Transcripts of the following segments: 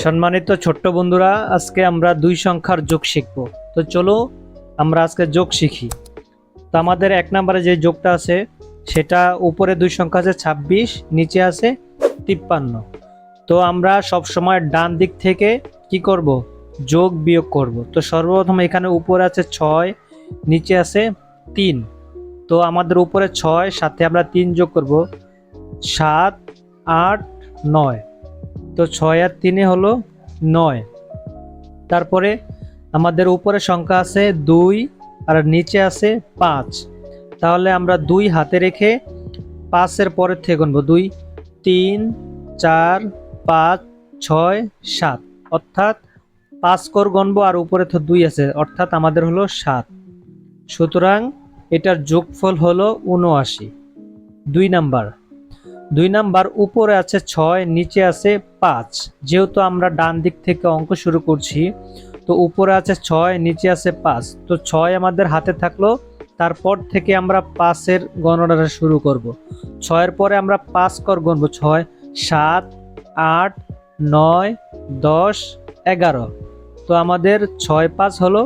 সম্মানিত ছোট্ট বন্ধুরা, আজকে আমরা দুই সংখ্যার যোগ শিখব। তো চলো আমরা আজকে যোগ শিখি। তো আমাদের এক নম্বরে যে যোগটা আছে, সেটা উপরে দুই সংখ্যা আছে ছাব্বিশ, নিচে আছে তিপ্পান্ন। তো আমরা সব সময় ডান দিক থেকে কি করব? যোগ বিয়োগ করব। তো সর্বপ্রথম এখানে উপরে আছে ছয়, নিচে আছে তিন। তো আমাদের উপরে ছয়, সাথে আমরা তিন যোগ করব, সাত, আট, নয়। তো ছয় আর তিনে হলো নয়। তারপরে আমাদের উপরে সংখ্যা আছে দুই আর নিচে আছে পাঁচ। তাহলে আমরা দুই হাতে রেখে পাঁচের পরের থেকে গণবো দুই, তিন, চার, পাঁচ, ছয়, সাত। অর্থাৎ পাঁচ কর গণবো আর উপরে তো দুই আছে, অর্থাৎ আমাদের হলো সাত। সুতরাং এটার যোগফল হলো উনআশি। দুই নাম্বার। দুই নাম্বার, উপরে আছে ছয়, নিচে আছে পাঁচ। যেহেতু আমরা ডান দিক থেকে অঙ্ক শুরু করছি, তো উপরে আছে ছয়, নিচে আছে পাঁচ। তো ছয় আমাদের হাতে থাকল, তারপর থেকে আমরা পাঁচের গণনাটা শুরু করব। ছয়ের পরে আমরা পাঁচ কর গণবো ছয়, সাত, আট, নয়, দশ, এগারো। তো আমাদের ছয় পাঁচ হলো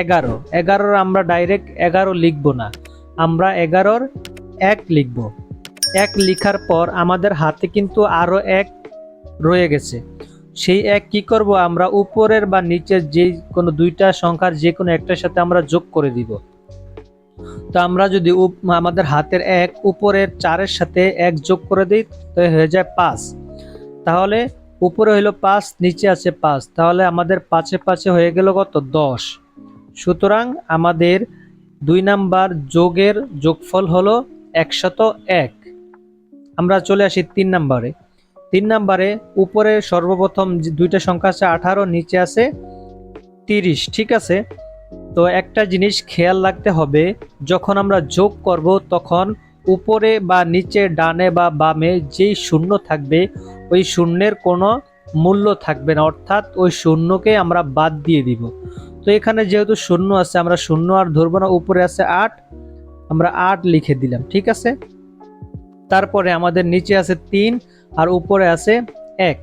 এগারো। এগারোর আমরা ডাইরেক্ট এগারো লিখব না, আমরা এগারোর এক লিখব। এক লিখার পর আমাদের হাতে কিন্তু আরও এক রয়ে গেছে। সেই এক কি করব? আমরা উপরের বা নিচের যে কোনো দুইটা সংখ্যার যে কোনো একটার সাথে আমরা যোগ করে দিব। তো আমরা যদি আমাদের হাতের এক উপরের চারের সাথে এক যোগ করে দিই, তো হয়ে যায় পাঁচ। তাহলে উপরে হইল পাঁচ, নিচে আছে পাঁচ। তাহলে আমাদের পাঁচে পাঁচে হয়ে গেল কত? দশ। সুতরাং আমাদের দুই নাম্বার যোগের যোগফল হলো একশত এক। আমরা চলে আসি তিন নাম্বারে। তিন নাম্বারে উপরে সর্বপ্রথম দুইটা সংখ্যা আছে আঠারো, নিচে আছে তিরিশ, ঠিক আছে? তো একটা জিনিস খেয়াল রাখতে হবে, যখন আমরা যোগ করব তখন উপরে বা নিচে ডানে বা বামে যেই শূন্য থাকবে, ওই শূন্যের কোনো মূল্য থাকবে না, অর্থাৎ ওই শূন্যকে আমরা বাদ দিয়ে দিব। তো এখানে যেহেতু শূন্য আছে, আমরা শূন্য আর ধরবো না, উপরে আছে আট, আমরা আট লিখে দিলাম, ঠিক আছে? তারপরে আমাদের নিচে আছে তিন আর উপরে আছে এক।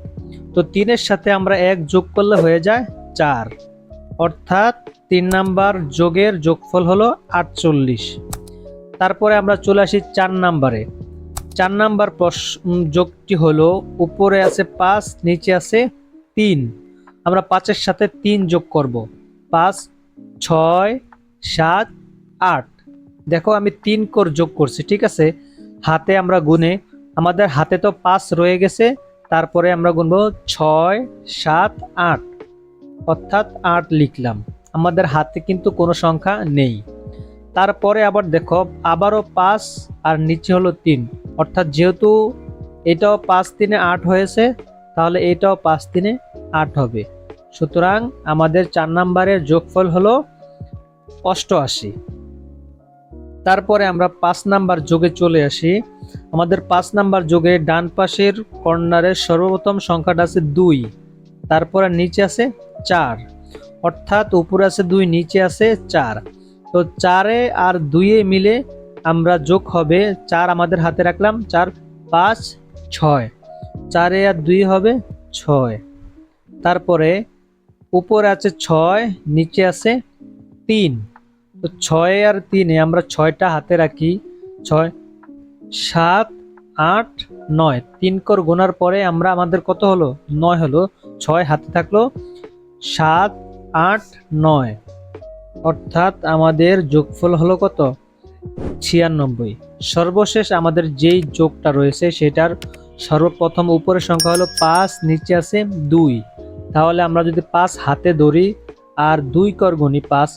তো তিনের সাথে আমরা এক যোগ করলে হয়ে যায় চার। অর্থাৎ তিন নাম্বার যোগের যোগফল হলো আটচল্লিশ। তারপরে আমরা চলে আসি চার নাম্বারে। চার নাম্বার যোগটি হলো উপরে আছে পাঁচ, নিচে আছে তিন। আমরা পাঁচের সাথে তিন যোগ করব। পাঁচ, ছয়, সাত, আট। দেখো আমি তিন কর যোগ করছি, ঠিক আছে? হাতে আমরা গুনে। আমাদের হাতে তো পাঁচ রয়ে গেছে, তারপরে আমরা গুনবো ছয়, সাত, আট। অর্থাৎ আট লিখলাম। আমাদের হাতে কিন্তু কোনো সংখ্যা নেই। তারপরে আবার দেখো, আবারও পাঁচ আর নিচে হলো তিন। অর্থাৎ যেহেতু এটাও পাঁচ তিনে আট হয়েছে, তাহলে এটাও পাঁচ তিনে আট হবে। সুতরাং আমাদের চার নাম্বারের যোগফল হলো অষ্টআশি। তারপরে আমরা পাঁচ নাম্বার যোগে চলে আসি। আমাদের পাঁচ নাম্বার যোগে ডান পাশের কর্নারের সর্বপ্রথম সংখ্যাটা আছে দুই, তারপরে নিচে আছে চার, অর্থাৎ উপরে আছে দুই, নিচে আছে চার। তো চারে আর দুইয়ে মিলে আমরা যোগ হবে, চার আমাদের হাতে রাখলাম, চার পাঁচ ছয়, চারে আর দুই হবে ছয়। তারপরে উপরে আছে ছয়, নিচে আছে তিন তো ছয় আর তিনে আমরা ছয়টা হাতে রাখি। ছয়, সাত, আট, নয়। তিন কর গোনার পরে আমরা আমাদের কত হলো? নয় হলো। ছয় হাতে থাকল। সাত, আট, নয়। অর্থাৎ আমাদের যোগফল হলো কত? ছিয়ানব্বই। সর্বশেষ আমাদের যেই যোগটা রয়েছে সেটার সর্বপ্রথম উপরের সংখ্যা হলো পাঁচ, নিচে আছে দুই। তাহলে আমরা যদি পাঁচ হাতে ধরি আর দুই কর গুণি পাঁচ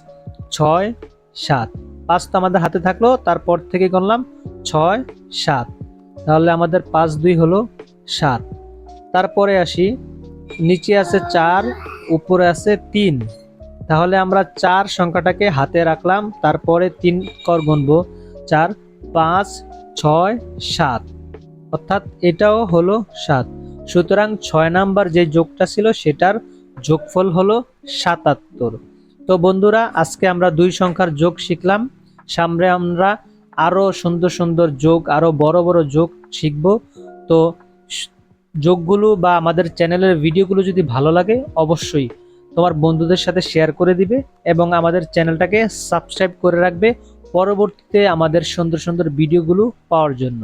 ছয়, সাত। পাঁচ তো আমাদের হাতে থাকল, তারপর থেকে গণলাম ছয়, সাত। তাহলে আমাদের পাঁচ দুই হলো সাত। তারপরে আসি, নিচে আছে চার, উপরে আছে তিন। তাহলে আমরা চার সংখ্যাটাকে হাতে রাখলাম, তারপরে তিন কর গুনবো। চার, পাঁচ, ছয়, সাত। অর্থাৎ এটাও হলো সাত। সুতরাং ছয় নাম্বার যে যোগটা ছিল, সেটার যোগফল হলো সাতাত্তর। তো বন্ধুরা, আজকে আমরা দুই সংখ্যার যোগ শিখলাম। সামনে আমরা আরও সুন্দর সুন্দর যোগ আরও বড় বড় যোগ শিখব। তো যোগগুলো বা আমাদের চ্যানেলের ভিডিওগুলো যদি ভালো লাগে, অবশ্যই তোমার বন্ধুদের সাথে শেয়ার করে দিবে এবং আমাদের চ্যানেলটাকে সাবস্ক্রাইব করে রাখবে পরবর্তীতে আমাদের সুন্দর সুন্দর ভিডিওগুলো পাওয়ার জন্য।